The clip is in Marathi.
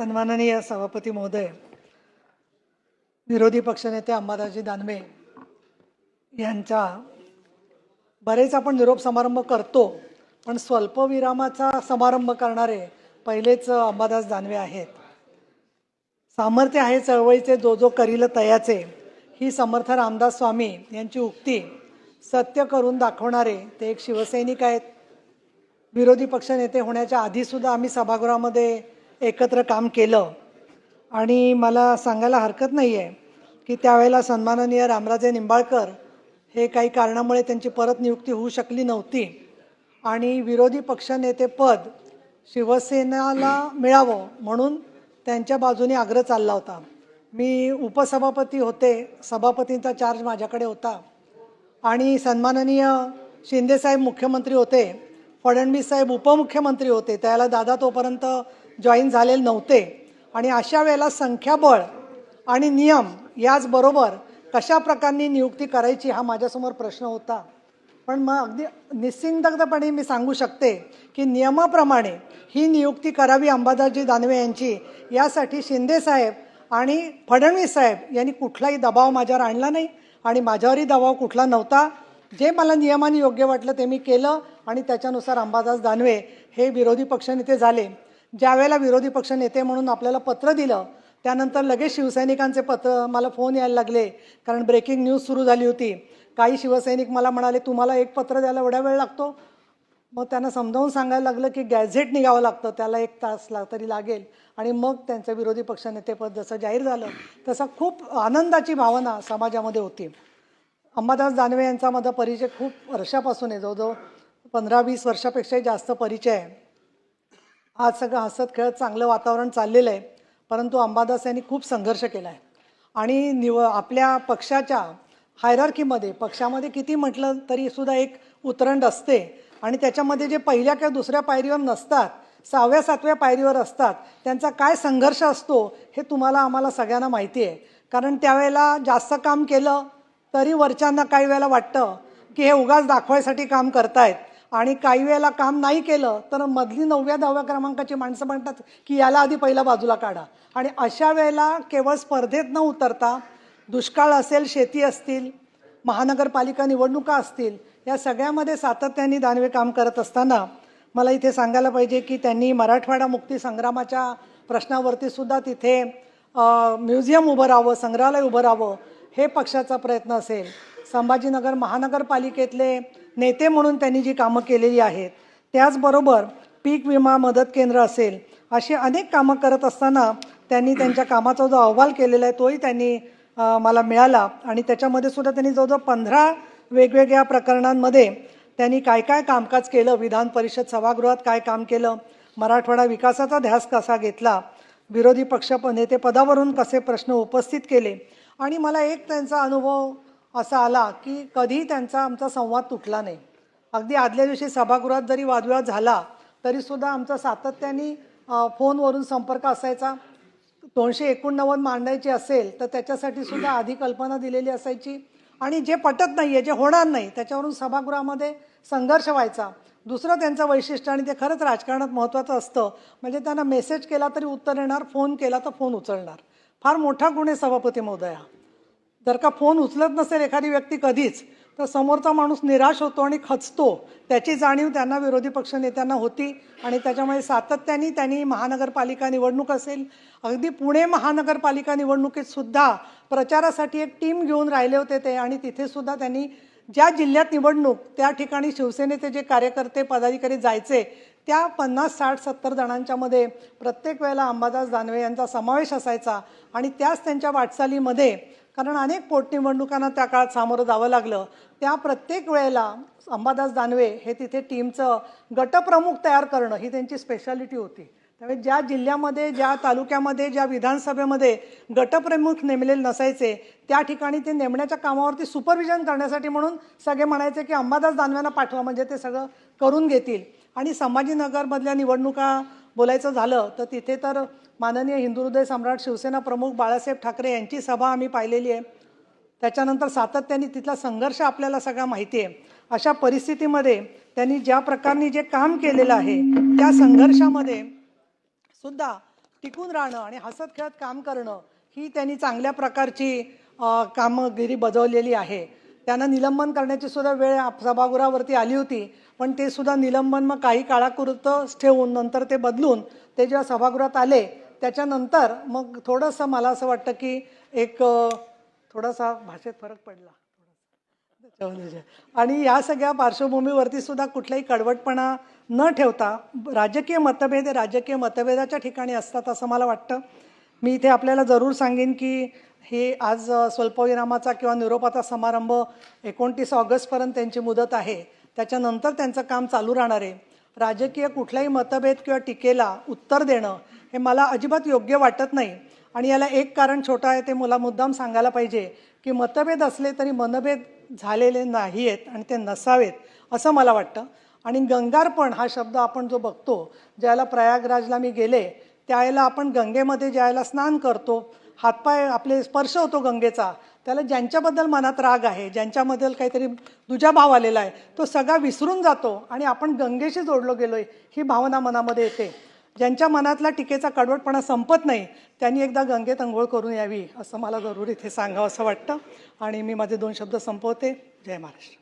सन्माननीय सभापती महोदय विरोधी पक्षनेते अंबादासजी दानवे यांचा बरेच आपण निरोप समारंभ करतो पण स्वल्पविरामाचा समारंभ करणारे पहिलेच अंबादास दानवे आहेत. सामर्थ्य आहे चळवळीचे जो जो करील तयाचे ही समर्थ रामदास स्वामी यांची उक्ती सत्य करून दाखवणारे ते एक शिवसैनिक आहेत. विरोधी पक्षनेते होण्याच्या आधीसुद्धा आम्ही सभागृहामध्ये एकत्र काम केलं. आणि मला सांगायला हरकत नाही आहे की त्यावेळेला सन्माननीय रामराजे निंबाळकर हे काही कारणामुळे त्यांची परत नियुक्ती होऊ शकली नव्हती. आणि विरोधी पक्षनेतेपद शिवसेनाला मिळावं म्हणून त्यांच्या बाजूने आग्रह चालला होता. मी उपसभापती होते सभापतींचा चार्ज माझ्याकडे होता. आणि सन्माननीय शिंदेसाहेब मुख्यमंत्री होते फडणवीस साहेब उपमुख्यमंत्री होते. त्याला दादा तोपर्यंत जॉईन झालेले नव्हते. आणि अशा वेळेला संख्याबळ आणि नियम याचबरोबर कशा प्रकारनी नियुक्ती करायची हा माझ्यासमोर प्रश्न होता. पण मग अगदी निस्सिंगतपणे मी सांगू शकते की नियमाप्रमाणे ही नियुक्ती करावी अंबादासजी दानवे यांची. यासाठी शिंदेसाहेब आणि फडणवीस साहेब यांनी कुठलाही दबाव माझ्यावर आणला नाही आणि माझ्यावरही दबाव कुठला नव्हता. जे मला नियमाने योग्य वाटलं ते मी केलं आणि त्याच्यानुसार अंबादास दानवे हे विरोधी पक्षनेते झाले. ज्या वेळेला विरोधी पक्षनेते म्हणून आपल्याला पत्र दिलं त्यानंतर लगेच शिवसैनिकांचे पत्र मला फोन यायला लागले कारण ब्रेकिंग न्यूज सुरू झाली होती. काही शिवसैनिक मला म्हणाले तुम्हाला एक पत्र द्यायला एवढा वेळ लागतो? मग त्यांना समजावून सांगायला लागलं की गॅझेट निघावं लागतं त्याला एक तास ला तरी लागेल. आणि मग त्यांचं विरोधी पक्षनेतेपद जसं जाहीर झालं तसा खूप आनंदाची भावना समाजामध्ये होती. अंबादास दानवे यांचा माझा परिचय खूप वर्षापासून आहे जवळजवळ पंधरा वीस वर्षापेक्षाही जास्त परिचय आहे. आज सगळं हसत खेळत चांगलं वातावरण चाललेलं आहे परंतु अंबादास यांनी खूप संघर्ष केला आहे आणि निव आपल्या पक्षाच्या हायरार्कीमध्ये पक्षामध्ये किती म्हटलं तरी सुद्धा एक उतरंड असते. आणि त्याच्यामध्ये जे पहिल्या किंवा दुसऱ्या पायरीवर नसतात सहाव्या सातव्या पायरीवर असतात त्यांचा काय संघर्ष असतो हे तुम्हाला आम्हाला सगळ्यांना माहिती आहे. कारण त्यावेळेला जास्त काम केलं तरी वरच्यांना काही वेळेला वाटतं की हे उगाच दाखवायसाठी काम करतायत. आणि काही वेळेला काम नाही केलं तर मधली नवव्या दहाव्या क्रमांकाची माणसं म्हणतात की याला आधी पहिला बाजूला काढा. आणि अशा वेळेला केवळ स्पर्धेत न उतरता दुष्काळ असेल शेती असतील महानगरपालिका निवडणुका असतील या सगळ्यामध्ये सातत्याने दानवे काम करत असताना मला इथे सांगायला पाहिजे की त्यांनी मराठवाडा मुक्ती संग्रामाच्या प्रश्नावरती सुद्धा तिथे म्युझियम उभं राहावं संग्रहालय उभं राहावं हे पक्षाचा प्रयत्न असेल. संभाजीनगर महानगरपालिकेतले नेते म्हणून त्यांनी जी कामं केलेली आहेत त्याचबरोबर पीक विमा मदत केंद्र असेल अशी अनेक कामं करत असताना त्यांनी त्यांच्या कामाचा जो अहवाल केलेला आहे तोही त्यांनी मला मिळाला. आणि त्याच्यामध्ये सुद्धा त्यांनी जवळजवळ पंधरा वेगवेगळ्या प्रकरणांमध्ये त्यांनी काय काय कामकाज केलं विधान परिषद सभागृहात काय काम केलं मराठवाडा विकासाचा ध्यास कसा घेतला विरोधी पक्ष नेते नेतेपदावरून कसे प्रश्न उपस्थित केले आणि मला एक त्यांचा अनुभव असा आला की कधीही त्यांचा आमचा संवाद तुटला नाही. अगदी आदल्या दिवशी सभागृहात जरी वादविवाद झाला तरीसुद्धा आमचा सातत्याने फोनवरून संपर्क असायचा. दोनशे एकोणनव्वद मांडायची असेल तर त्याच्यासाठी सुद्धा आधी कल्पना दिलेली असायची. आणि जे पटत नाही आहे जे होणार नाही त्याच्यावरून सभागृहामध्ये संघर्ष व्हायचा. दुसरं त्यांचं वैशिष्ट्य आणि ते खरंच राजकारणात महत्त्वाचं असतं म्हणजे त्यांना मेसेज केला तरी उत्तर येणार फोन केला तर फोन उचलणार. फार मोठा गुण आहे सभापती महोदया. जर का फोन उचलत नसेल एखादी व्यक्ती कधीच तर समोरचा माणूस निराश होतो आणि खचतो. त्याची जाणीव त्यांना विरोधी पक्ष नेत्यांना होती आणि त्याच्यामुळे सातत्याने त्यांनी महानगरपालिका निवडणूक असेल अगदी पुणे महानगरपालिका निवडणुकीत सुद्धा प्रचारासाठी एक टीम घेऊन राहिले होते ते आणि तिथे सुद्धा त्यांनी ज्या जिल्ह्यात निवडणूक त्या ठिकाणी शिवसेनेचे जे कार्यकर्ते पदाधिकारी जायचे त्या पन्नास साठ सत्तर जणांच्यामध्ये प्रत्येक वेळेला अंबादास दानवे यांचा समावेश असायचा आणि त्याच त्यांच्या वाटचालीमध्ये कारण अनेक पोटनिवडणुकांना त्या काळात सामोरं जावं लागलं. त्या प्रत्येक वेळेला अंबादास दानवे हे तिथे टीमचं गटप्रमुख तयार करणं ही त्यांची स्पेशालिटी होती. त्यामुळे ज्या जिल्ह्यामध्ये ज्या तालुक्यामध्ये ज्या विधानसभेमध्ये गटप्रमुख नेमलेले नसायचे त्या ठिकाणी ते नेमण्याच्या कामावरती सुपरविजन करण्यासाठी म्हणून सगळे म्हणायचे की अंबादास दानव्यांना पाठवा म्हणजे ते सगळं करून घेतील. आणि संभाजीनगरमधल्या निवडणुका बोलायचं झालं तर तिथे तर माननीय हिंदू हृदय सम्राट शिवसेना प्रमुख बाळासाहेब ठाकरे यांची सभा आम्ही पाहिलेली आहे. त्याच्यानंतर सातत्याने तिथला संघर्ष आपल्याला सगळा माहिती आहे. अशा परिस्थितीमध्ये त्यांनी ज्या प्रकारने जे काम केलेलं आहे त्या संघर्षामध्ये सुद्धा टिकून राहणं आणि हसत खेळत काम करणं ही त्यांनी चांगल्या प्रकारची कामगिरी बजावलेली आहे. त्यांना निलंबन करण्याची सुद्धा वेळ सभागृहावरती आली होती. पण ते सुद्धा निलंबन मग काही काळाकुरतंच ठेवून नंतर ते बदलून ते जेव्हा सभागृहात आले त्याच्यानंतर मग थोडंसं मला असं वाटतं की एक थोडासा भाषेत फरक पडला. आणि या सगळ्या पार्श्वभूमीवरती सुद्धा कुठलाही कडवटपणा न ठेवता राजकीय मतभेद हे राजकीय मतभेदाच्या ठिकाणी असतात असं मला वाटतं. मी इथे आपल्याला जरूर सांगेन की हे आज स्वल्पविरामाचा किंवा निरोपाचा समारंभ एकोणतीस ऑगस्टपर्यंत त्यांची मुदत आहे. त्याच्यानंतर त्यांचं काम चालू राहणार आहे. राजकीय कुठलाही मतभेद किंवा टीकेला उत्तर देणं हे मला अजिबात योग्य वाटत नाही. आणि याला एक कारण छोटं आहे ते मला मुद्दाम सांगायला पाहिजे की मतभेद असले तरी मनभेद झालेले नाही आहेत आणि ते नसावेत असं मला वाटतं. आणि गंगार्पण हा शब्द आपण जो बघतो ज्याला प्रयागराजला मी गेले त्यावेळेला आपण गंगेमध्ये ज्यावेळेला स्नान करतो हातपाय आपले स्पर्श होतो गंगेचा त्याला ज्यांच्याबद्दल मनात राग आहे ज्यांच्याबद्दल काहीतरी दुजाभाव आलेला आहे तो सगळा विसरून जातो आणि आपण गंगेशी जोडलो गेलो आहे ही भावना मनामध्ये येते. ज्यांच्या मनातला टीकेचा कडवटपणा संपत नाही त्यांनी एकदा गंगेत अंघोळ करून यावी असं मला जरूर इथे सांगावं असं वाटतं. आणि मी माझे दोन शब्द संपवते. जय महाराष्ट्र.